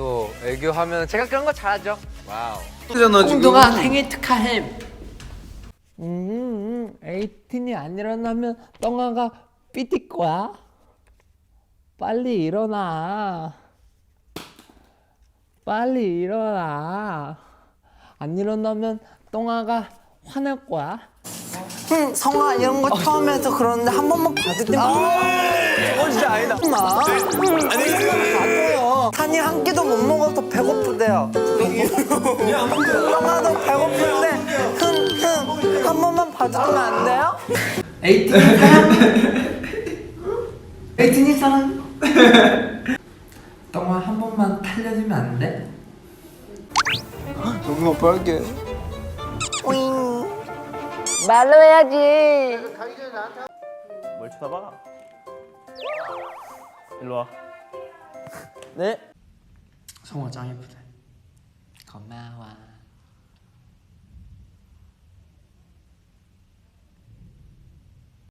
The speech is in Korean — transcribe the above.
또 애교하면 제가 그런 거 잘하죠. 와우. 홍도가 생일 축하해. 음, 에이틴이 안 일어나면 똥아가 삐질 거야. 빨리 일어나. 빨리 일어나. 안 일어나면 똥아가 화낼 거야. 응, 성아 이런 거 처음 해서 그러는데 한 번만 봐도 돼. 어 진짜 아니다. 마. 끼도 못 먹어서 배고프대요. 성아도 배고픈데 흥흥 한 번만 봐주면 안 돼요? 에이틴이 사랑. 에이틴이 사랑. 똥아 한 번만 탈려주면 안 돼? 너무 빨개. 오잉. 말로 해야지. 뭘 쳐다봐? 일로 와. 네. 성아 짱 예쁘대. 고마워.